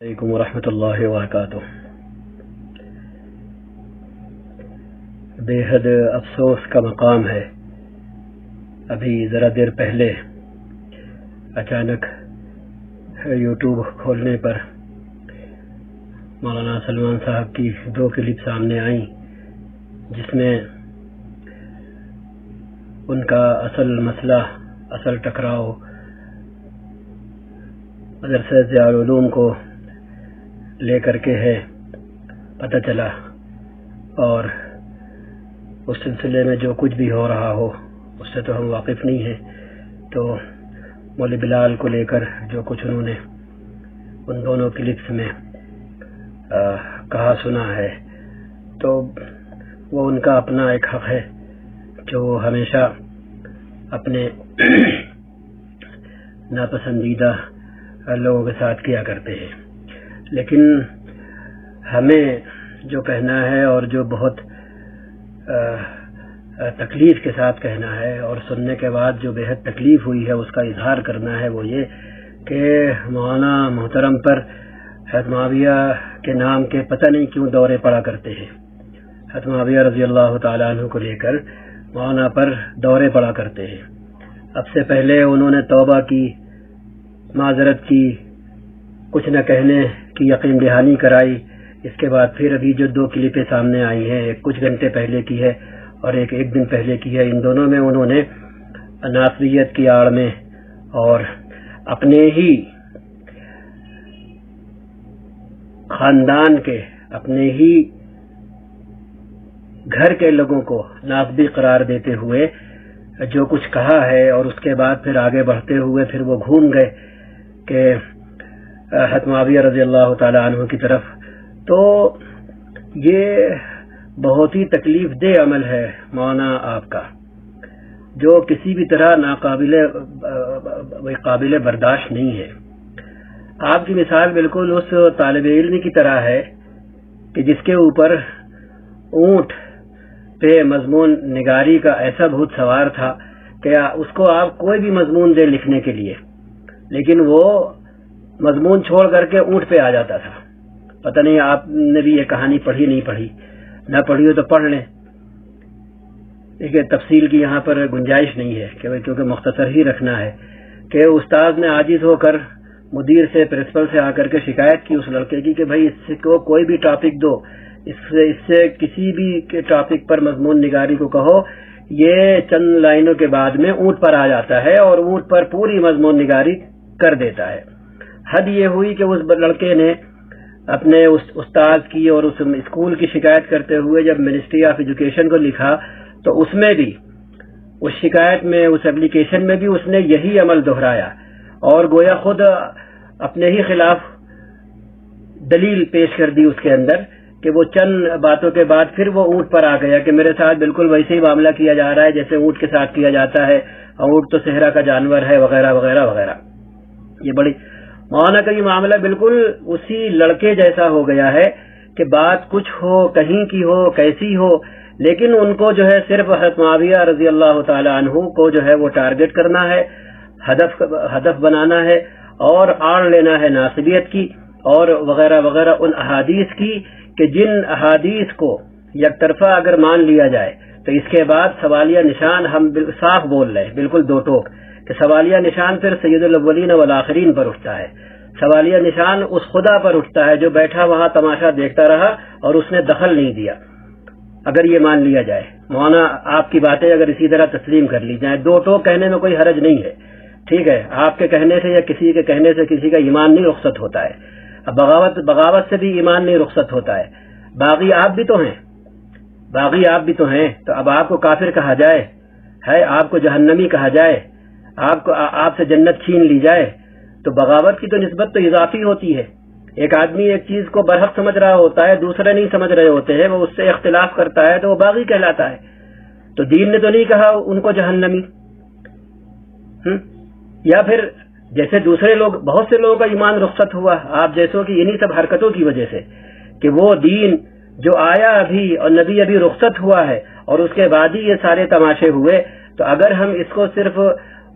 अलैकुम वरहमतुल्लाहि वबरकातुह बेहद अफसोस का मकाम है। अभी ज़रा देर पहले अचानक यूट्यूब खोलने पर मौलाना सलमान साहब की दो क्लिप सामने आई, जिसमें उनका असल मसला, असल टकराव मदरसा को लेकर के है पता चला। और उस सिलसिले में जो कुछ भी हो रहा हो उससे तो हम वाकिफ नहीं हैं। तो मौल बिलाल को लेकर जो कुछ उन्होंने उन दोनों क्लिप्स में आ, कहा सुना है तो वो उनका अपना एक हक है जो वो हमेशा अपने नापसंदीदा लोगों के साथ किया करते हैं। लेकिन हमें जो कहना है और जो बहुत तकलीफ़ के साथ कहना है और सुनने के बाद जो बेहद तकलीफ़ हुई है उसका इजहार करना है वो ये कि मौलाना मोहतरम पर हतमाविया के नाम के पता नहीं क्यों दौरे पड़ा करते हैं। हतमाविया रज़ी अल्लाह तु को लेकर मौलाना पर दौरे पड़ा करते हैं। अब से पहले उन्होंने तौबा की, माजरत की, कुछ न कहने की यकीन दहानी कराई। इसके बाद फिर अभी जो दो क्लिपें सामने आई हैं। एक कुछ घंटे पहले की है और एक एक दिन पहले की है। इन दोनों में उन्होंने नासरियत की आड़ में और अपने ही खानदान के, अपने ही घर के लोगों को नासबी करार देते हुए जो कुछ कहा है और उसके बाद फिर आगे बढ़ते हुए फिर वो घूम गए कि हतमाविया रज़ी अल्लाह तु की तरफ़। तो ये बहुत ही तकलीफ़ दे अमल है मौना आपका, जो किसी भी तरह नाकाबिल काबिल बर्दाश्त नहीं है। आपकी मिसाल बिल्कुल उस तालब इल्म की तरह है कि जिसके ऊपर ऊँट पे मजमून निगारी का ऐसा भूत सवार था कि उसको आप कोई भी मजमून दे लिखने के लिए, लेकिन वो मजमून छोड़ करके ऊँट पे आ जाता था। पता नहीं आपने भी ये कहानी पढ़ी नहीं पढ़ी। न पढ़ी हो तो पढ़ लें। देखिए, तफसील की यहाँ पर गुंजाइश नहीं है क्योंकि मुख्तसर ही रखना है कि उस्ताद ने आजिज होकर मुदीर से, प्रिंसिपल से आकर के शिकायत की उस लड़के की कि भाई इसको कोई भी टॉपिक दो। इससे इससे किसी भी के टॉपिक पर मजमून निगारी को कहो। ये चंद लाइनों के बाद में ऊँट पर आ जाता है और ऊँट पर पूरी मजमून निगारी कर देता है। हद ये हुई कि उस लड़के ने अपने उस उस्ताद की और उस स्कूल की शिकायत करते हुए जब मिनिस्ट्री ऑफ़ एजुकेशन को लिखा तो उसमें भी, उस शिकायत में, उस एप्लीकेशन में भी उसने यही अमल दोहराया। और गोया खुद अपने ही खिलाफ दलील पेश कर दी उसके अंदर कि वो चंद बातों के बाद फिर वो ऊँट पर आ गया कि मेरे साथ बिल्कुल वैसे ही मामला किया जा रहा है, जैसे ऊँट के साथ किया जाता है ऊँट तो सेहरा का जानवर है, वगैरह वगैरह वगैरह। ये बड़ी मौलाना का ये मामला बिल्कुल उसी लड़के जैसा हो गया है कि बात कुछ हो, कहीं की हो, कैसी हो, लेकिन उनको जो है सिर्फ़ हज़रत रज़ी अल्लाह तहु को जो है वो टारगेट करना है, हदफ हदफ बनाना है और आड़ लेना है नासिबियत की और वगैरह वगैरह उन अहादीस की कि जिन अहादीस को एक तरफा अगर मान लिया जाए तो इसके बाद सवालिया निशान हम साफ़ बोल रहे हैं, बिल्कुल दो टोक। कि सवालिया निशान फिर सैदुलवलिन वल आखरीन पर उठता है। सवालिया निशान उस खुदा पर उठता है जो बैठा वहाँ तमाशा देखता रहा और उसने दखल नहीं दिया। अगर ये मान लिया जाए, मौना आपकी बातें अगर इसी तरह तस्लीम कर ली जाए, दो टोक कहने में कोई हरज नहीं है। ठीक है, आपके कहने से या किसी के कहने से किसी का ईमान नहीं रुखसत होता है। अब बगावत बगावत से भी ईमान नहीं रुखसत होता है। बागी आप भी तो हैं। बागी आप भी तो हैं तो अब आपको काफिर कहा जाए, है, आपको जहन्नमी कहा जाए आपको आपसे जन्नत छीन ली जाए तो बगावत की तो नस्बत तो इजाफी होती है। एक आदमी एक चीज़ को बरहक समझ रहा होता है, दूसरे नहीं समझ रहे होते हैं, वो उससे इख्तिलाफ करता है तो वो बागी कहलाता है। तो दीन ने तो नहीं कहा उनको जहन्नमी। हम्म? या फिर जैसे दूसरे लोग, बहुत से लोगों का ईमान रुख्सत हुआ, आप जैसों की इन्हीं सब हरकतों की वजह से, कि वो दीन जो आया अभी और नबी अभी रुख्सत हुआ है, और उसके बाद ही ये सारे तमाशे हुए तो अगर हम इसको सिर्फ़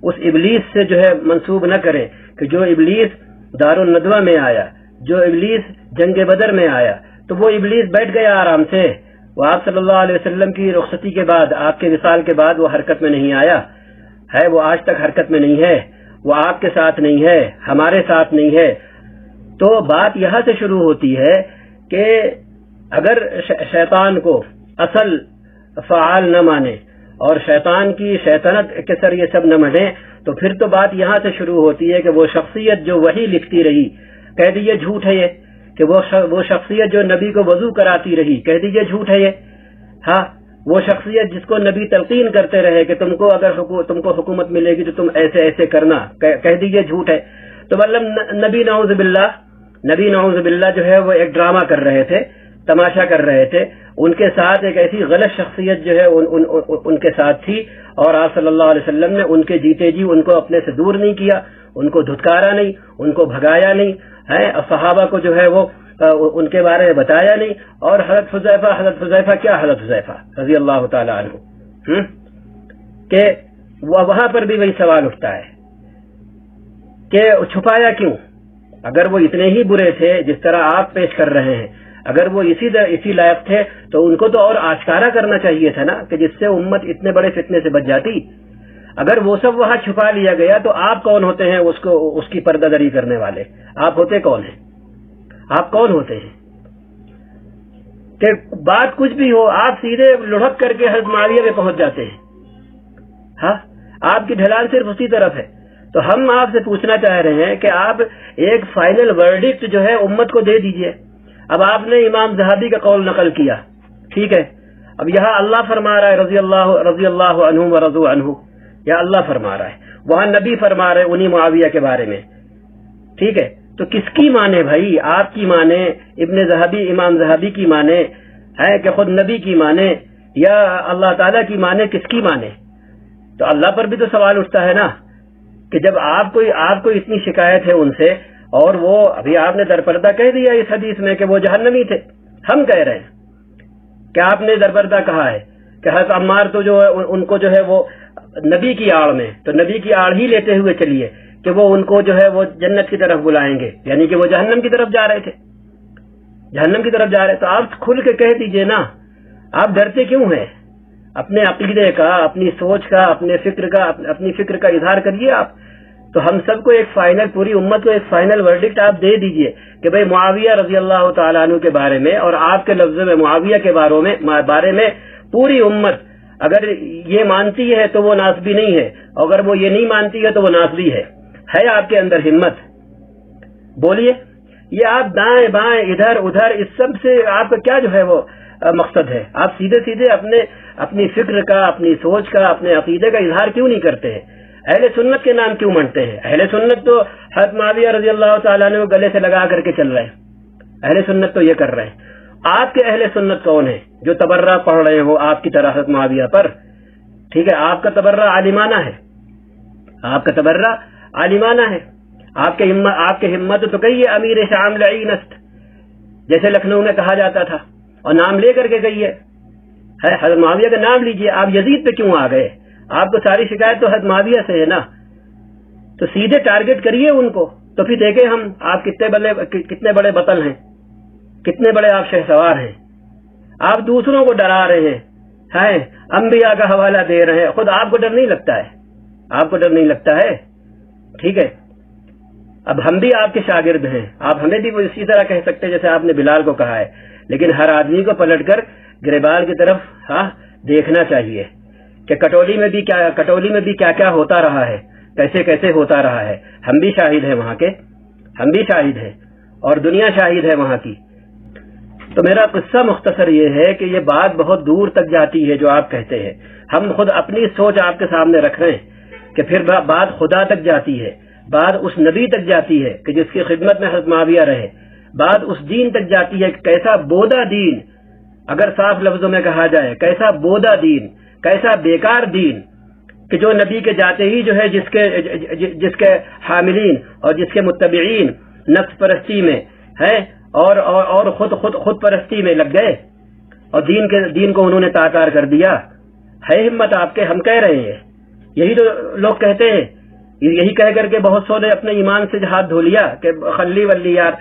उस इबलीस से जो है मंसूब न करें कि जो इबलीस दारुल नदवा में आया, जो इबलीस जंग बदर में आया तो वो इबलीस बैठ गया आराम से। वो आप सल्लल्लाहु अलैहि की रुखसती के बाद, आपके विसाल के बाद वो हरकत में नहीं आया। है, वो आज तक हरकत में नहीं है। वो आपके साथ नहीं है, हमारे साथ नहीं है। तो बात यहाँ से शुरू होती है कि अगर शैतान को असल फ़ाल न माने और शैतान की शैतानत के सर ये सब न मने तो फिर तो बात यहाँ से शुरू होती है कि वो शख्सियत जो वही लिखती रही। कह दीजिए झूठ है ये कि वो वो शख्सियत जो नबी को वज़ू कराती रही। कह दीजिए झूठ है ये। हाँ वो शख्सियत जिसको नबी तलकीन करते रहे कि तुमको अगर हुकू, तुमको हुकूमत मिलेगी तो तुम ऐसे ऐसे करना। कह, कह दीजिए झूठ है। तो मतलब नबी नौजबिल्ला नबी नौजबिल्ला जो है वो एक ड्रामा कर रहे थे। तमाशा कर रहे थे। उनके साथ एक ऐसी गलत शख्सियत जो है उन, उन, उन, उनके साथ थी और आप सल्लल्लाहु अलैहि वसल्लम ने उनके जीते जी उनको अपने से दूर नहीं किया उनको धुतकारा नहीं उनको भगाया नहीं है? सहाबा को जो है वो आ, उनके बारे में बताया नहीं। और हज़रत हुजैफा हज़रत हुजैफा क्या हज़रत हुजैफा? रज़ी अल्लाह तु के वहाँ पर भी वही सवाल उठता है। कि छुपाया क्यों? अगर वो इतने ही बुरे थे जिस तरह आप पेश कर रहे हैं अगर वो इसी दर, इसी लायक थे तो उनको तो और आश्कारा करना चाहिए था ना कि जिससे उम्मत इतने बड़े फितने से बच जाती। अगर वो सब वहाँ छुपा लिया गया तो आप कौन होते हैं उसको उसकी पर्दादरी करने वाले? आप होते कौन हैं? आप कौन होते हैं? कि बात कुछ भी हो आप सीधे लुढ़क करके हजमाविया में पहुँच जाते हैं। हा आपकी ढलान सिर्फ़ उसी तरफ़ है। तो हम आपसे पूछना चाह रहे हैं कि आप एक फाइनल वर्डिक्ट जो है उम्मत को दे दीजिए। अब आपने इमाम जहाबी का कौल नकल किया। ठीक है? अब यहाँ अल्लाह फरमा रहा है रज़ी अल्लाह रज़ी अल्लाह अनहु व रजू अनहु। या अल्लाह फरमा रहा है। वहाँ नबी फरमा रहे उन्हीं मुआविया के बारे में। ठीक है? तो किसकी माने भाई? आपकी माने, इबन जहाबी, इमाम जहाबी की माने, है कि खुद नबी की माने, या अल्लाह ताला की माने, किसकी माने? तो अल्लाह पर भी तो सवाल उठता है ना, कि जब आपको आपको इतनी शिकायत है उनसे और वो, अभी आपने दरपर्दा कह दिया इस हदीस में कि वो जहन्नमी थे। हम कह रहे हैं। क्या आपने दरपर्दा कहा है? कि हज अम्मार तो जो है उनको जो है वो नबी की आड़ में तो नबी की आड़ ही लेते हुए चलिए कि वो उनको जो है वो जन्नत की तरफ़ बुलाएँगे, यानी कि वो जहन्नम की तरफ़ जा रहे थे। जहन्नम की तरफ़ जा रहे तो आप खुल के कह दीजिए ना, आप डरते क्यों हैं? अपने अकीदे का, अपनी सोच का, अपने फ़िक्र का, अपनी फ़िक्र का इजहार करिए आप। तो हम सबको एक फाइनल पूरी उम्मत को एक फाइनल वर्डिक्ट आप दे दीजिए कि भाई मुआविया रज़ी अल्लाह तु के बारे में और आपके लफ्जों में, मुआविया के बारे में बारे में पूरी उम्मत अगर ये मानती है तो वो नासबी नहीं है अगर वो ये नहीं मानती है तो वो नासबी है। है आपके अंदर हिम्मत? बोलिए। ये आप दाएँ बाएँ, इधर उधर, इस सबसे आपका क्या जो है वो मकसद है? आप सीधे सीधे अपने, अपनी फ़िक्र का, अपनी सोच का, अपने अकीदे का इजहार क्यों नहीं करते हैं? अहले सुन्नत के नाम क्यों मनते हैं? अहले सुन्नत तो हज माविया रज़ी अल्लाह तला गले से लगा करके चल रहे हैं। अहले सुन्नत तो ये कर रहे हैं। आपके अहले सुन्नत कौन है? जो तबर्रा पढ़ रहे हो आपकी तरह हज माविया पर? ठीक है, आपका तबर्रा आलिमाना है। आपका तबर्रा आलिमाना है। आपके हिम्मत आपके हिम्मत तो कही है, अमीर शाम नस्त जैसे लखनऊ में कहा जाता था। और नाम लेकर के कही है। हज़रत माविया का नाम लीजिए, आप यजीद पे क्यों आ गए? आपको सारी शिकायत तो हज़रत माविया से है ना? तो सीधे टारगेट करिए उनको। तो फिर देखे हम आप कितने बड़े कितने बड़े बतल हैं। कितने बड़े आप शहसवार हैं। आप दूसरों को डरा रहे हैं। हैं? अंबिया का हवाला दे रहे हैं। खुद आपको डर नहीं लगता है? आपको डर नहीं लगता है? ठीक है। अब हम भी आपके शागिर्द हैं। आप हमें भी वो इसी तरह कह सकते हैं जैसे आपने बिलाल को कहा है। लेकिन हर आदमी को पलटकर गिरबाल की तरफ़ हाँ देखना चाहिए। कि कटोली में भी क्या, कटोली में भी क्या क्या होता रहा है कैसे कैसे होता रहा है। हम भी शाहिद है वहाँ के, हम भी शाहिद है, और दुनिया शाहिद है वहाँ की। तो मेरा किस्सा मुख्तसर ये है कि ये बात बहुत दूर तक जाती है जो आप कहते हैं। हम खुद अपनी सोच आपके सामने रख रहे हैं कि फिर बात खुदा तक जाती है, बात उस नबी तक जाती है कि जिसकी खिदमत में हजमाविया रहे। बात उस दीन तक जाती है कैसा बोदा दीन, अगर साफ़ लफ्जों में कहा जाए, कैसा बोदा दीन कैसा बेकार दीन कि जो नबी के जाते ही जो है जिसके जिसके हामिलीन और जिसके मुतबीन नफ्स परस्ती में है और और, और खुद खुद खुद परस्ती में लग गए और दीन के दीन को उन्होंने ताकार कर दिया। है हिम्मत आपके हम कह रहे हैं। यही तो लोग कहते हैं। यही कह करके बहुत सौ ने अपने ईमान से हाथ धो लिया कि खल्ली वल्ली यार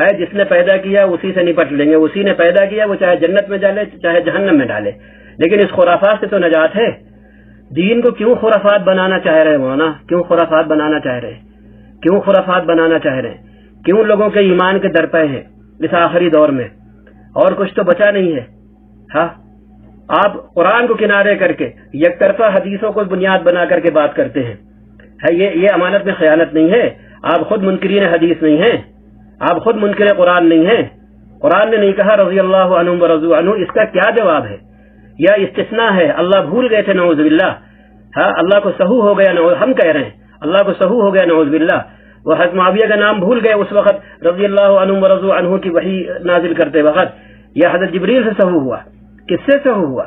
है जिसने पैदा किया उसी से निपट लेंगे उसी ने पैदा किया वो चाहे जन्नत में डाले चाहे जहन्नम में डाले। लेकिन इस खुराफात से तो नजात है। दीन को क्यों खुराफात बनाना चाह रहे हैं मौना क्यों खुराफात बनाना चाह रहे क्यों खुराफात बनाना चाह रहे हैं? क्यों लोगों के ईमान के दर पे हैं इस आखिरी दौर में? और कुछ तो बचा नहीं है। हाँ आप कुरान को किनारे करके एक तरफा हदीसों को बुनियाद बना करके बात करते हैं। है ये ये अमानत में खयानत नहीं है। आप खुद मुनकरीन हदीस नहीं है। आप खुद मुनकर कुरान नहीं है। कुरान ने नहीं कहा रज़ी अल्लाह रजू अनु इसका क्या जवाब है? या इस्तना है, अल्लाह भूल गए थे नवजबिल्ला हाँ अल्लाह को सहू हो गया हम कह रहे हैं, अल्लाह को सहू हो गया नवजबिल्ला वो हज माविया का नाम भूल गए उस वक्त रज़ी अल्लाह रजू अनहु की वही नाजिल करते वक्त यह हज़रत जबरील से सहू हुआ। किससे सहू हुआ?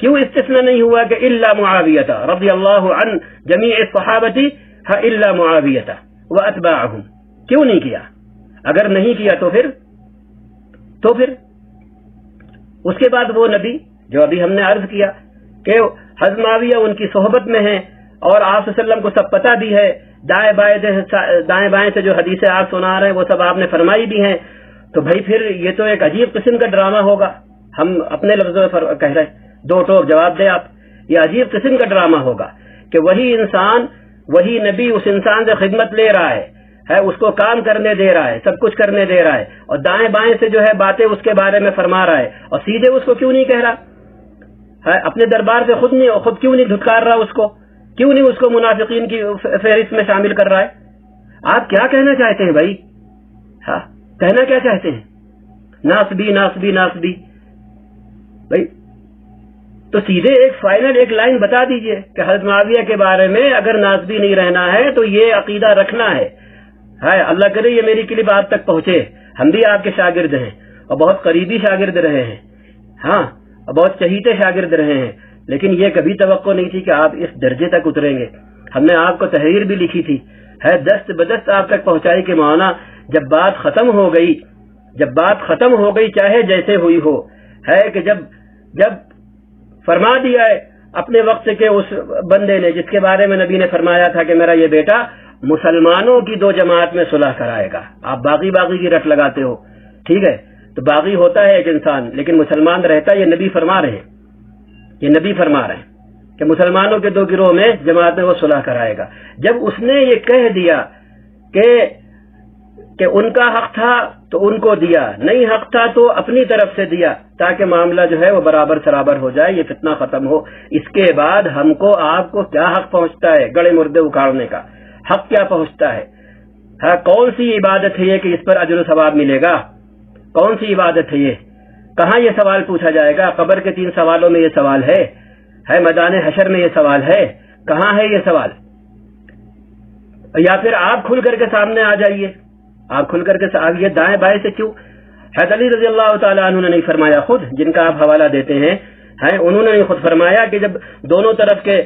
क्यों इस्तना नहीं हुआ कि इल्ला मुआवियता? रज़ी अल्लाह अन जमी सहाबती, हा, इल्ला मुआवियता। व अतबाहम क्यों नहीं किया? अगर नहीं किया तो फिर? तो फिर? उसके बाद वो नबी जो अभी हमने अर्ज़ किया, कि हजमाविया उनकी सोहबत में है और आप को सब पता भी है। दाएँ बाएँ दाएँ बाएँ से जो हदीसें आप सुना रहे हैं, वो सब आपने फरमाई भी हैं। तो भाई फिर ये तो एक अजीब किस्म का ड्रामा होगा। हम अपने लफ्जों में कह रहे हैं, दो टोक जवाब दे आप। ये अजीब किस्म का ड्रामा होगा कि वही इंसान, वही नबी उस इंसान से खिदमत ले रहा है है, उसको काम करने दे रहा है, सब कुछ करने दे रहा है और दाएँ बाएँ से जो है बातें उसके बारे में फरमा रहा है और सीधे उसको क्यों नहीं कह रहा? अपने दरबार से खुद नहीं, खुद क्यों नहीं धुतकार रहा उसको? क्यों नहीं उसको मुनाफिकीन की फहरिस्त में शामिल कर रहा है? आप क्या कहना चाहते हैं भाई? हाँ कहना क्या चाहते हैं? नासबी नासबी नासबी। भाई तो सीधे एक फाइनल एक लाइन बता दीजिए कि हज़रत माविया के बारे में अगर नासबी नहीं रहना है तो ये अकीदा रखना है। है अल्लाह करे ये मेरी क्लिप आप तक पहुँचे। हम भी आपके शागिर्द हैं और बहुत करीबी शागिर्द रहे हैं। हाँ बहुत चहीते शागिर्द रहे हैं। लेकिन ये कभी तो नहीं थी कि आप इस दर्जे तक उतरेंगे। हमने आपको तहरीर भी लिखी थी। है, दस्त बदस्त आप तक पहुंचाई के माना जब बात खत्म हो गई, जब बात खत्म हो गई, चाहे जैसे हुई हो, है कि जब जब फरमा दिया है अपने वक्त के उस बंदे ने, जिसके बारे में नबी ने फरमाया था कि मेरा ये बेटा मुसलमानों की दो जमात में सुलह कराएगा। आप बागी बागी की रट लगाते हो। ठीक है? तो बागी होता है एक इंसान, लेकिन मुसलमान रहता है, ये नबी फरमा रहे हैं। ये नबी फरमा रहे हैं कि मुसलमानों के दो गिरोह में जमात में वो सुलह कराएगा। जब उसने ये कह दिया कि कि उनका हक था तो उनको दिया। नहीं हक था तो अपनी तरफ़ से दिया, ताकि मामला जो है वो बराबर सराबर हो जाए, ये कितना खत्म हो। इसके बाद हमको आपको क्या हक पहुँचता है गड़े मुर्दे उखाड़ने का? हक क्या पहुँचता है? हाँ कौन सी इबादत है ये कि इस पर अजर सवाब मिलेगा? कौन सी इबादत है ये? कहा ये सवाल पूछा जाएगा? कबर के तीन सवालों में ये सवाल है। है मैदान हशर में ये सवाल है। कहाँ है ये सवाल? या फिर आप खुल करके सामने आ जाइए। आप खुल करके आइए दाएँ बाएँ से क्यों? हैदली रज़ी अल्लाह नहीं फरमाया खुद, जिनका आप हवाला देते हैं। हैं? उन्होंने नहीं खुद फरमाया कि जब दोनों तरफ़ के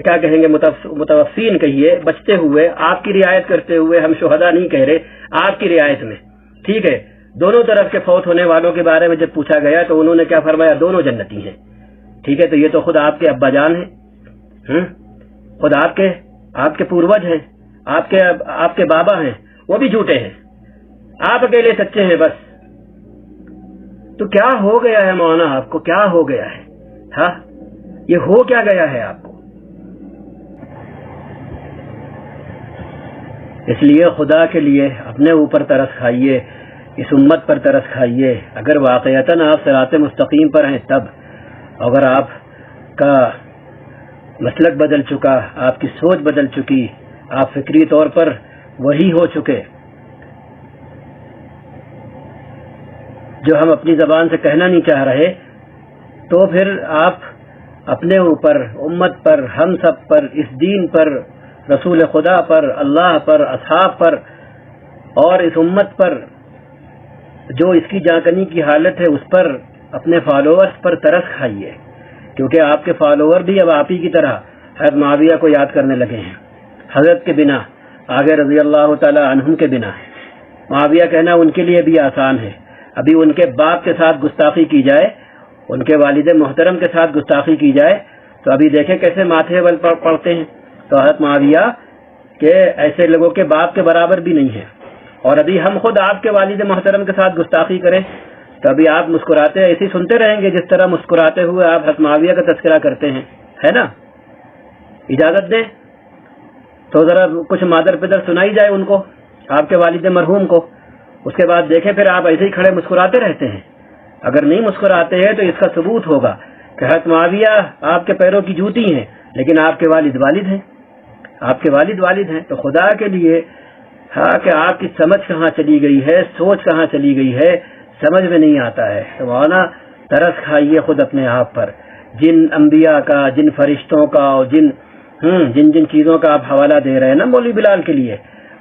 क्या कहेंगे मुतवसिन कहिए, बचते हुए, आपकी रियायत करते हुए हम शोहदा नहीं कह रहे, आपकी रियायत में। ठीक है? दोनों तरफ़ के फौत होने वालों के बारे में जब पूछा गया तो उन्होंने क्या फरमाया? दोनों जन्नती हैं। ठीक है? तो ये तो खुद आपके अब्बा जान है। हम्म? खुद आपके आपके पूर्वज हैं। आपके आपके बाबा हैं। वो भी झूठे हैं। आप अकेले सच्चे हैं बस। तो क्या हो गया है मौना आपको? क्या हो गया है? हा? ये हो क्या गया है आपको? इसलिए खुदा के लिए अपने ऊपर तरस खाइए, इस उम्मत पर तरस खाइए। अगर वाकता आप सरात मुस्तकीम पर हैं, तब अगर आप का मसलक बदल चुका, आपकी सोच बदल चुकी, आप फिक्री तौर पर वही हो चुके जो हम अपनी जबान से कहना नहीं चाह रहे तो फिर आप अपने ऊपर, उम्मत पर, हम सब पर, इस दीन पर, रसूल खुदा पर, अल्लाह पर, असहाब पर, और इस उम्मत पर, जो इसकी जाकनी की हालत है, उस पर अपने फॉलोअर्स पर तरस खाइए। क्योंकि आपके फॉलोअर भी अब आप ही की तरह हज़रत माविया को याद करने लगे हैं। हज़रत के बिना, आगे रज़ी अल्लाह तहम के बिना। माविया कहना उनके लिए भी आसान है। अभी उनके बाप के साथ गुस्ताखी की जाए, उनके वालिद मोहतरम के साथ गुस्ताखी की जाए तो अभी देखें कैसे माथे बल पड़ते हैं। तो हज़रत माविया कि ऐसे लोगों के बाप के बराबर भी नहीं है। और अभी हम खुद आपके वालिद मोहतरम के साथ गुस्ताखी करें तो अभी आप मुस्कुराते, ऐसे ही सुनते रहेंगे जिस तरह मुस्कुराते हुए आप हसमाविया का तस्करा करते हैं। है ना? इजाज़त दें? तो जरा कुछ मादर पिदर सुनाई जाए उनको, आपके वालिद मरहूम को। उसके बाद देखें, फिर आप ऐसे ही खड़े मुस्कुराते रहते हैं। अगर नहीं मुस्कुराते हैं तो इसका सबूत होगा कि हत माविया आपके पैरों की जूती हैं, लेकिन आपके वालिद वालिद हैं। आपके वालिद वालिद हैं। तो खुदा के लिए हाँ कि आपकी समझ कहाँ चली गई है, सोच कहाँ चली गई है, समझ में नहीं आता है। तो मौना तरस खाइए खुद अपने आप पर। जिन अंबिया का, जिन फरिश्तों का, और जिन हम्म जिन जिन चीज़ों का आप हवाला दे रहे हैं ना मौली बिलाल के लिए,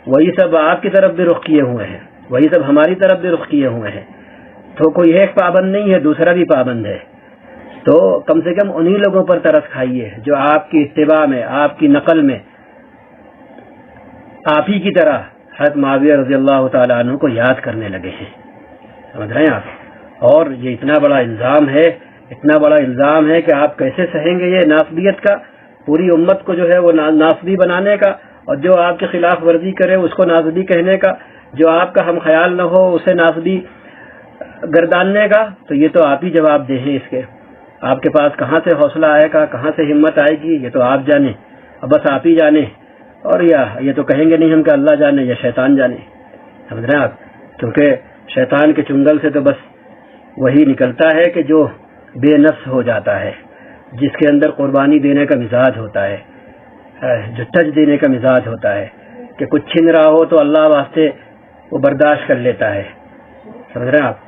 वही सब आपकी तरफ़ भी रुख किए हुए हैं। वही सब हमारी तरफ़ भी रुख किए हुए हैं। तो कोई एक पाबंद नहीं है, दूसरा भी पाबंद है। तो कम से कम उन्हीं लोगों पर तरस खाइए, जो आपकी इतबा में, आपकी नकल में, आप ही की तरह हज़रत माविया रज़ी अल्लाह तु को याद करने लगे हैं। समझ रहे हैं आप? और ये इतना बड़ा इल्ज़ाम है, इतना बड़ा इल्ज़ाम है कि आप कैसे सहेंगे ये नासबियत का? पूरी उम्मत को जो है वो नासबी बनाने का, और जो आपके खिलाफ वर्जी करे उसको नासबी कहने का जो आपका हम ख्याल न हो, उसे नासबी गर्दानने का तो ये तो आप ही जवाब दे हैं इसके। आपके पास कहाँ से हौसला आएगा, कहाँ से हिम्मत आएगी, ये तो आप जाने। अब बस आप ही जाने। और या, ये तो कहेंगे नहीं हम कि अल्लाह जाने या शैतान जाने। समझ रहे आप? क्योंकि शैतान के चुंगल से तो बस वही निकलता है कि जो बेनफ्स हो जाता है, जिसके अंदर कुर्बानी देने का मिजाज होता है जो टच देने का मिजाज होता है, कि कुछ छिन रहा हो तो अल्लाह वास्ते वो बर्दाश्त कर लेता है। समझ रहे हैं आप?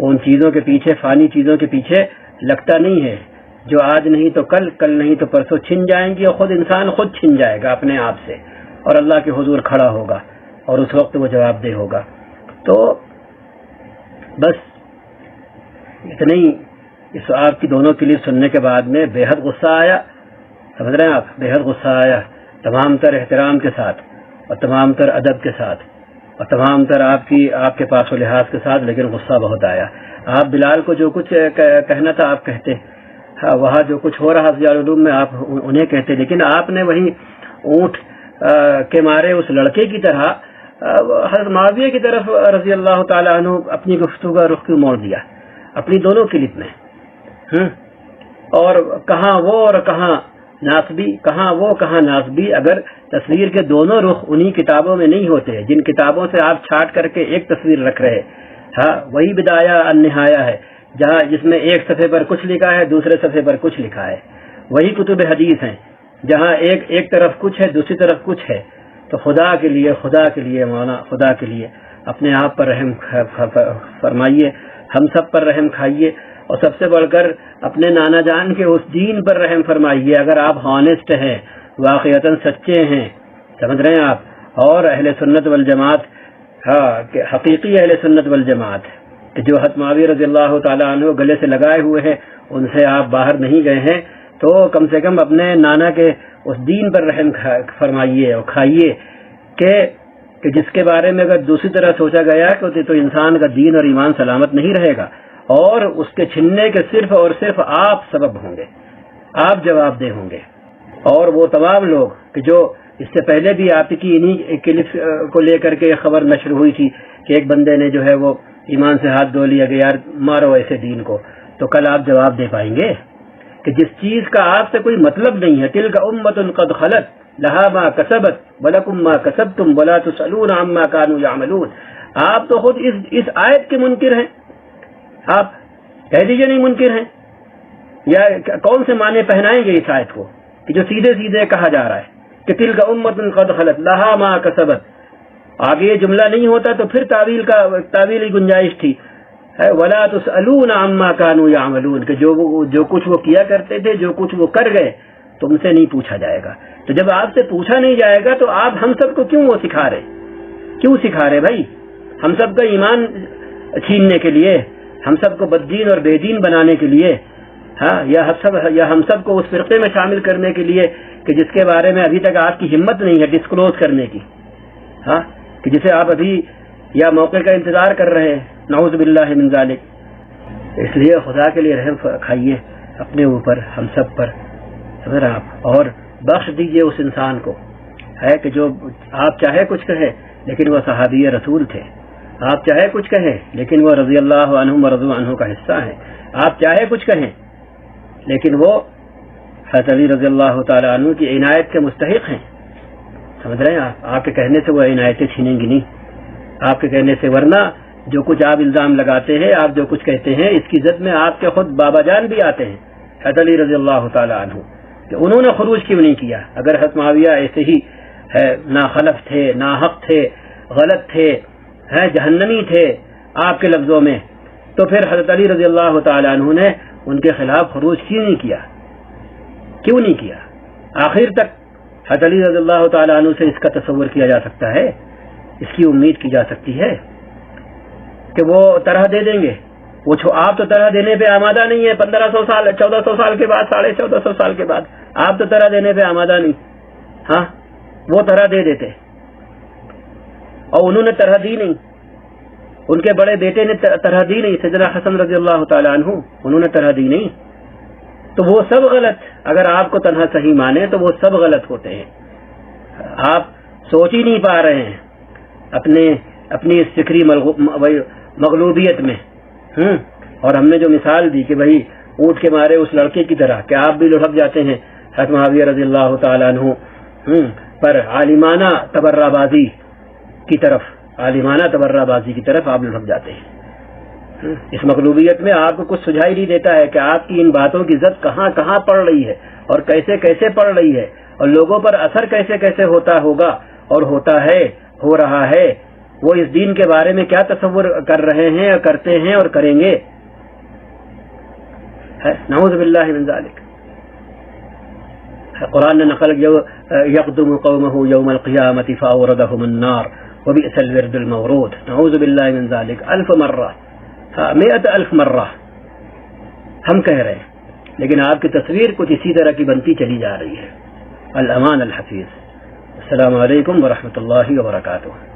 उन चीज़ों के पीछे, फानी चीज़ों के पीछे लगता नहीं है। जो आज नहीं तो कल कल नहीं तो परसों छिन जाएँगी और खुद इंसान खुद छिन जाएगा अपने आप से। और अल्लाह के हजूर खड़ा होगा और उस वक्त वो जवाबदेह होगा। तो बस इतने ही इस आपकी दोनों क्लिप सुनने के बाद में बेहद गुस्सा आया। समझ रहे हैं आप? बेहद गुस्सा आया। तमाम तर एहतराम के साथ और तमाम तर अदब के साथ। और तमाम तर आपकी आपके पास लिहाज के साथ लेकिन गुस्सा बहुत आया। आप बिलाल को जो कुछ कहना था आप कहते। हाँ, वहाँ जो कुछ हो रहा जियालूम में आप उन्हें कहते लेकिन आपने वही ऊँट के मारे उस लड़के की तरह हज़रत माविया की तरफ़ रज़ी अल्लाह तु अपनी गुफ्तु का रुख क्यों मोड़ दिया अपनी दोनों क्लिप में। हम्म। और कहा वो और कहा नासबी, कहा वो, कहा नासबी? अगर तस्वीर के दोनों रुख उन्हीं किताबों में नहीं होते, जिन किताबों से आप छाट करके एक तस्वीर रख रहे हाँ। वही बिदाया अन्हाया है, जहाँ जिसमें एक सफ़े पर कुछ लिखा है, दूसरे सफ़े पर कुछ लिखा है। वही कुतुब हदीस हैं, जहाँ एक एक तरफ़ कुछ है, दूसरी तरफ़ कुछ है। तो खुदा के लिए, खुदा के लिए मौना खुदा के लिए अपने आप पर रहम फरमाइए, हम सब पर रहम खाइए। और सबसे बढ़कर अपने नाना जान के उस दीन पर रहम फरमाइए, अगर आप हॉनेस्ट हैं वाकता सच्चे हैं। समझ रहे हैं आप? और अहले सुन्नत वल जमात हाँ हकीकी अहल सुन्नत वल जमात जो हतमावी रज़ी अल्लाह तु गले से लगाए हुए हैं, उनसे आप बाहर नहीं गए हैं तो कम से कम अपने नाना के उस दीन पर रहम फरमाइए और खाइए के, कि जिसके बारे में अगर दूसरी तरह सोचा गया कि तो इंसान का दीन और ईमान सलामत नहीं रहेगा। और उसके छिनने के सिर्फ़ और सिर्फ़ आप सबब होंगे। आप जवाबदेह होंगे। और वो तमाम लोग कि जो इससे पहले भी आपकी इन्हीं क्लिप को लेकर के खबर नशर हुई थी कि एक बंदे ने जो है वो ईमान से हाथ धो लिया कि यार मारो ऐसे दीन को। तो कल आप जवाब दे पाएँगे कि जिस चीज़ का आपसे कोई मतलब नहीं है तिल का उम्मत कद खलत, लहा कसबत बलकुम मा कसब तुम बला तो सलून अम्मा कानू यामलून। आप तो खुद इस इस आयत के मुनकर हैं। आप कह दीजिए नहीं मुनकर हैं। या कौन से माने पहनाएँगे इस आयत को? कि जो सीधे सीधे कहा जा रहा है कि तिल का उम्मत कद खलत, लहा मा कसबत। आगे ये जुमला नहीं होता तो फिर तावील का, तावील गुंजाइश थी। है, वला तो अलून अम्मा कानू या अमलून के जो जो कुछ वो किया करते थे, जो कुछ वो कर गए तुमसे नहीं पूछा जाएगा। तो जब आपसे पूछा नहीं जाएगा तो आप हम सबको क्यों वो सिखा रहे? क्यों सिखा रहे भाई? हम सबका ईमान छीनने के लिए हम सबको बददीन और बेदीन बनाने के लिए हाँ या हम सब, या हम सबको उस फिरके में शामिल करने के लिए कि जिसके बारे में अभी तक आपकी हिम्मत नहीं है डिस्क्लोज करने की हाँ कि जिसे आप अभी या मौके का इंतज़ार कर रहे हैं बिल्लाजालिक इसलिए खुदा के लिए रहम खाइए अपने ऊपर, हम सब पर। समझ आप और बख्श दीजिए उस इंसान को, है कि जो आप चाहे कुछ कहे, लेकिन वह सहाबी रसूल थे। आप चाहे कुछ कहें, लेकिन वो रज़ी अल्लाह रजू अनहु का हिस्सा है। आप चाहे कुछ कहें, लेकिन वो हज़रत अली रज़ी अल्लाह तु की इनायत के मुस्तक हैं। समझ रहे हैं आप? आपके कहने से वह इनायतें छीनेंगी नहीं। आपके कहने से वरना जो कुछ आप इल्ज़ाम लगाते हैं, आप जो कुछ कहते हैं, इसकी जद में आपके खुद बाबा जान भी आते हैं, हज़रत अली रज़ी अल्लाह तु कि उन्होंने खरूज क्यों नहीं किया? अगर हज़रत माविया ऐसे ही, है, ना खलफ थे, ना हक थे, गलत थे है, जहन्नमी थे आपके लफ्जों में। तो फिर हज़रत अली रज़ी अल्लाह तु ने उनके खिलाफ खरूज क्यों नहीं किया? क्यों नहीं किया? आखिर तक हज़रत अली रज़ी अल्लाह तु से इसका तस्वर किया जा सकता है? इसकी उम्मीद की जा सकती है कि वो तरह दे देंगे। वो छो आप तो तरह देने पे आमादा नहीं है, पंद्रह सौ साल, चौदह सौ साल के बाद, साढ़े चौदह सौ साल के बाद। आप तो तरह देने पे आमादा नहीं। हाँ वो तरह दे देते। और उन्होंने तरह दी नहीं। उनके बड़े बेटे ने तरह दी नहीं सजना हसन रज़ी अल्लाह तु उन्होंने तरह दी नहीं। तो वो सब गलत अगर आपको तनहा सही माने तो वो सब गलत होते हैं। आप सोच ही नहीं पा रहे हैं अपने अपनी इस फिक्री मगलूबियत में। हम्म और हमने जो मिसाल दी कि भाई ऊँट के मारे उस लड़के की तरह कि आप भी लुढ़क जाते हैं हत महाविया रज़ी अल्लाह तु हम्म, पर आलिमाना तबर्राबाजी की तरफ़, आलिमाना तबर्राबाजी की तरफ़ आप लुढ़क जाते हैं। इस मकलूबियत में आपको कुछ सुझाई नहीं देता है कि आपकी इन बातों की जद कहाँ कहाँ पड़ रही है और कैसे कैसे पड़ रही है और लोगों पर असर कैसे कैसे होता होगा और होता है, हो रहा है, वो इस दीन के बारे में क्या तस्वुर कर रहे हैं और करते हैं और करेंगे? नवजबिल्लाजालिक कुरान ने नकल यकदम कौमह यौम क़ियामत फ़ावरदहुमन्नार वबिअसल विरदुल मवरूद नऊज़ुबिल्लाहि मिन ज़ालिक अल्फ मर्रा मियत अल्फ मर्रा हम कह रहे हैं लेकिन आपकी तस्वीर कुछ इसी तरह की बनती चली जा रही है अल अल हफीज़ अल्लाम वरहमतुल्लाहि वबरकातुहू